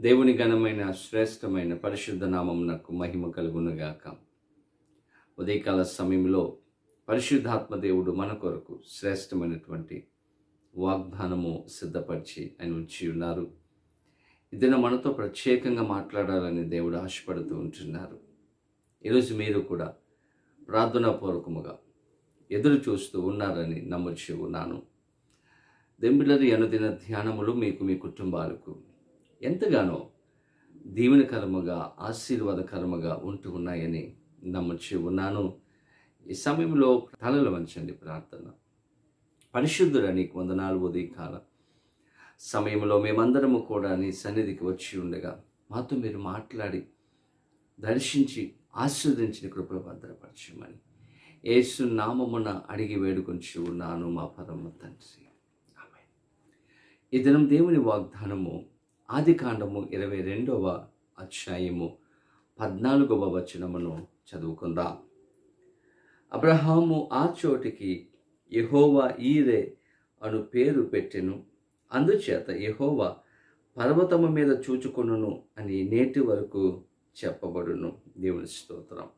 దేవుని ఘనమైన శ్రేష్టమైన పరిశుద్ధ నామమునకు మహిమ కలుగునుగాక. ఉదయకాల సమయంలో పరిశుద్ధాత్మ దేవుడు మన కొరకు శ్రేష్టమైనటువంటి వాగ్దానము సిద్ధపరిచి ఆయన ఉంచి ఉన్నారు. ఇదిన మనతో ప్రత్యేకంగా మాట్లాడాలని దేవుడు ఆశపడుతూ ఉంటున్నారు. ఈరోజు మీరు కూడా ప్రార్థనాపూర్వకముగా ఎదురు చూస్తూ ఉన్నారని నమ్మొచ్చి ఉన్నాను. దెంబిలరి అనుదిన ధ్యానములు మీకు మీ కుటుంబాలకు ఎంతగానో దీవెనకరముగా ఆశీర్వాదకరముగా ఉంటూ ఉన్నాయని నమ్మొచ్చి ఉన్నాను. ఈ సమయంలో తలలు వంచండి ప్రార్థన. పరిశుద్ధుడా నీకు వందనాలు ఉదయకాల సమయంలో మేమందరము కూడా నీ సన్నిధికి వచ్చి ఉండగా మాతో మీరు మాట్లాడి దర్శించి ఆశీర్వదించిన కృపలు భద్రపరచమని యేసు నామమున అడిగి వేడుకొంచి ఉన్నాను మా పరమ తండ్రి. ఆమె ఈ దినం దేవుని వాగ్దానము ఆది కాండము ఇరవై రెండవ అధ్యాయము పద్నాలుగవ వచనమును చదువుకుందాం. అబ్రహాము ఆ చోటికి యహోవా ఈరే అను పేరు పెట్టెను. అందుచేత యహోవా పర్వతము మీద చూచుకొనును అని నేటి వరకు చెప్పబడును. దేవుని స్తోత్రం.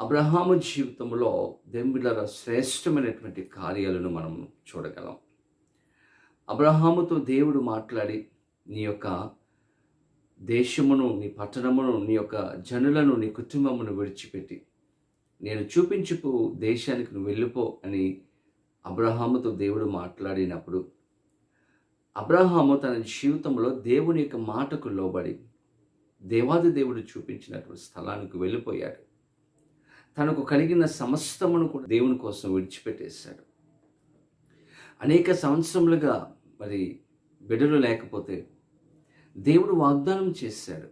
అబ్రహాము జీవితంలో దెంబిలర శ్రేష్టమైనటువంటి కార్యాలను మనం చూడగలం. అబ్రహాముతో దేవుడు మాట్లాడి నీ యొక్క దేశమును నీ పట్టణమును నీ యొక్క జనులను నీ కుటుంబమును విడిచిపెట్టి. నేను చూపించుకు దేశానికి నువ్వు వెళ్ళిపో అని అబ్రహాముతో దేవుడు మాట్లాడినప్పుడు అబ్రహాము తన జీవితంలో దేవుని యొక్క మాటకు లోబడి దేవాది దేవుడు చూపించినటువంటి స్థలానికి వెళ్ళిపోయాడు. తనకు కలిగిన సమస్తమును కూడా దేవుని కోసం విడిచిపెట్టేశాడు. అనేక సంవత్సరములుగా మరి బిడ్డలు లేకపోతే దేవుడు వాగ్దానం చేశాడు.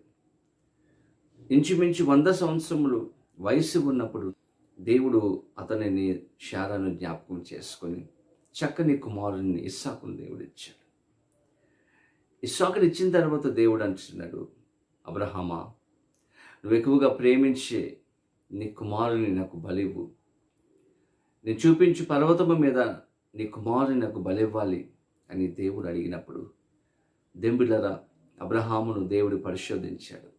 ఇంచుమించు వంద సంవత్సరములు వయసు ఉన్నప్పుడు దేవుడు అతనిని శారాను జ్ఞాపకం చేసుకొని చక్కని కుమారుని ఇస్సాకుని దేవుడు ఇచ్చాడు ఇస్సాకుని ఇచ్చిన తర్వాత దేవుడు అంటున్నాడు అబ్రహమా నువ్వు ఎక్కువగా ప్రేమించే నీ కుమారుని నాకు బలివు నేను చూపించు పర్వతము మీద నీ కుమారుని నాకు బలివ్వాలి. అని దేవుడు అడిగినప్పుడు దెంబిలరా అబ్రహామును దేవుడు పరిశోధించాడు.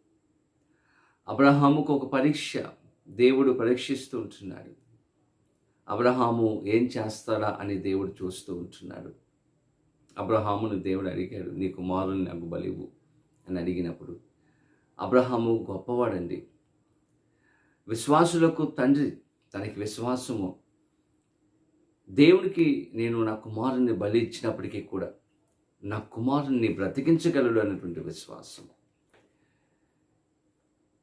అబ్రహాముకు ఒక పరీక్ష దేవుడు పరీక్షిస్తూ ఉంటున్నాడు. అబ్రహాము ఏం చేస్తాడా అని దేవుడు చూస్తూ ఉంటున్నాడు. అబ్రహామును దేవుడు అడిగాడు నీ కుమారుని నాకు బలివు అని అడిగినప్పుడు అబ్రహాము గొప్పవాడండి. విశ్వాసులకు తండ్రి తనకి విశ్వాసము దేవునికి నేను నా కుమారుని బలి ఇచ్చినప్పటికీ కూడా నా కుమారుని బ్రతికించగలడు అనేటువంటి విశ్వాసం.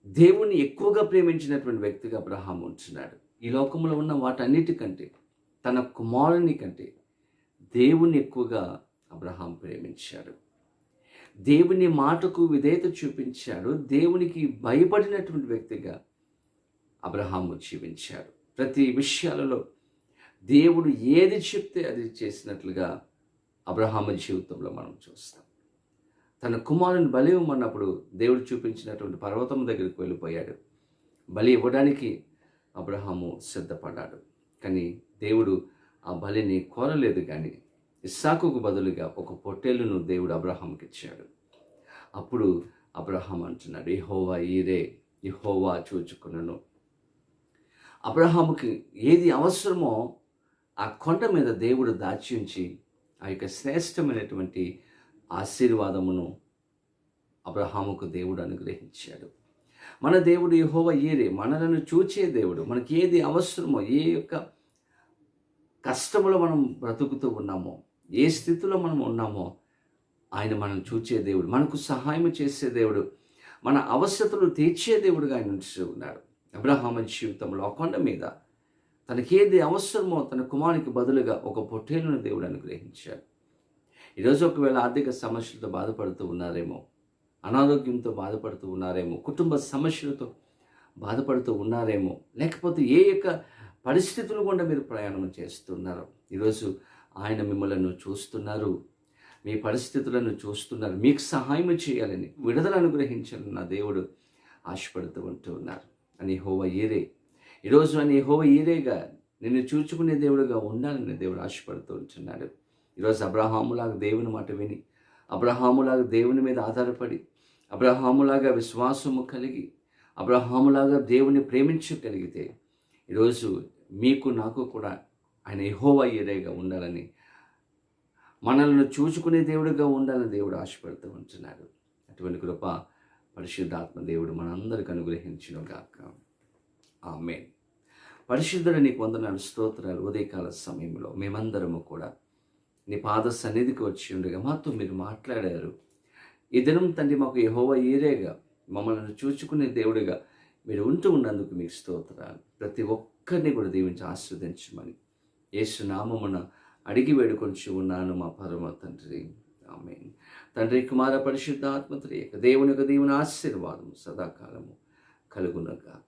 దేవుణ్ణి ఎక్కువగా ప్రేమించినటువంటి వ్యక్తిగా అబ్రహాం ఉంటున్నాడు. ఈ లోకంలో ఉన్న వాటన్నిటికంటే తన కుమారుని కంటే దేవుని ఎక్కువగా అబ్రహాం ప్రేమించాడు. దేవుని మాటకు విధేయత చూపించాడు. దేవునికి భయపడినటువంటి వ్యక్తిగా అబ్రహాము జీవించాడు. ప్రతి విషయాలలో దేవుడు ఏది చెప్తే అది చేసినట్లుగా అబ్రహాము జీవితంలో మనం చూస్తాం. తన కుమారుని బలి ఇవ్వమన్నప్పుడు దేవుడు చూపించినటువంటి పర్వతం దగ్గరికి వెళ్ళిపోయాడు. బలి ఇవ్వడానికి అబ్రహాము సిద్ధపడ్డాడు. కానీ దేవుడు ఆ బలిని కోరలేదు కానీ ఇస్సాకుకు బదులుగా ఒక పొట్టేలును దేవుడు అబ్రహాంకి ఇచ్చాడు. అప్పుడు అబ్రహాం అంటున్నాడు ఇహోవా ఈరే ఇహోవా చూచుకున్నాను అబ్రహాముకి ఏది అవసరమో ఆ కొండ మీద దేవుడు దాచి ఉంచి ఆ యొక్క శ్రేష్టమైనటువంటి ఆశీర్వాదమును అబ్రహాముకు దేవుడు అనుగ్రహించాడు. మన దేవుడు యహోవ ఏరే మనలను చూచే దేవుడు మనకి ఏది అవసరమో ఏ యొక్క కష్టములో మనం బ్రతుకుతూ ఉన్నామో ఏ స్థితిలో మనం ఉన్నామో ఆయన మనం చూచే దేవుడు మనకు సహాయం చేసే దేవుడు మన అవసరతలు తీర్చే దేవుడుగా ఆయన ఉంచి ఉన్నాడు అబ్రహామ జీవితంలో ఆ కొండ మీద తనకేది అవసరమో తన కుమారునికి బదులుగా ఒక పొట్టేలును దేవుడు అనుగ్రహించాడు. ఈరోజు ఒకవేళ ఆర్థిక సమస్యలతో బాధపడుతూ ఉన్నారేమో అనారోగ్యంతో బాధపడుతూ ఉన్నారేమో కుటుంబ సమస్యలతో బాధపడుతూ ఉన్నారేమో లేకపోతే ఏ యొక్క పరిస్థితులు కూడా మీరు ప్రయాణం చేస్తున్నారు ఈరోజు ఆయన మిమ్మల్ని చూస్తున్నారు. మీ పరిస్థితులను చూస్తున్నారు. మీకు సహాయం చేయాలని విడుదల అనుగ్రహించాలని నా దేవుడు ఆశపడుతూ ఉంటూ ఉన్నారు. అని హోవ ఏరే. ఈరోజు అని హోవ ఈరేగా నిన్ను చూచుకునే దేవుడుగా ఉండాలని దేవుడు ఆశపడుతూ ఉంటున్నాడు. ఈరోజు అబ్రహాములాగా దేవుని మాట విని అబ్రహాములాగా దేవుని మీద ఆధారపడి అబ్రహాములాగా విశ్వాసము కలిగి అబ్రహాములాగా దేవుని ప్రేమించగలిగితే ఈరోజు మీకు నాకు కూడా ఆయన ఎహోవా ఏరేగా ఉండాలని మనల్ని చూచుకునే దేవుడిగా ఉండాలని దేవుడు ఆశపడుతూ ఉంటున్నాడు. అటువంటి కృప పరిశుద్ధాత్మ దేవుడు మనందరికి అనుగ్రహించిన గాక ఆమె పరిశుద్ధుడు నీకు వందనాలు స్తోత్రాలు ఉదయకాల సమయంలో మేమందరము కూడా నీ పాద సన్నిధికి వచ్చి ఉండగా మాతో మీరు మాట్లాడారు. ఈ దినం తండ్రి మాకు యహోవ ఏరేగా మమ్మల్ని చూచుకునే దేవుడిగా మీరు ఉంటూ ఉన్నందుకు మీకు స్తోత్రాలు. ప్రతి ఒక్కరిని కూడా దీవించి ఆస్వాదించమని యేసు నామమున అడిగి వేడుకొంచి ఉన్నాను మా పరమ తండ్రి. ఆమె తండ్రి కుమార పరిశుద్ధ ఆత్మత్రి దేవుని యొక్క దేవుని ఆశీర్వాదము సదాకాలము కలుగునగాక.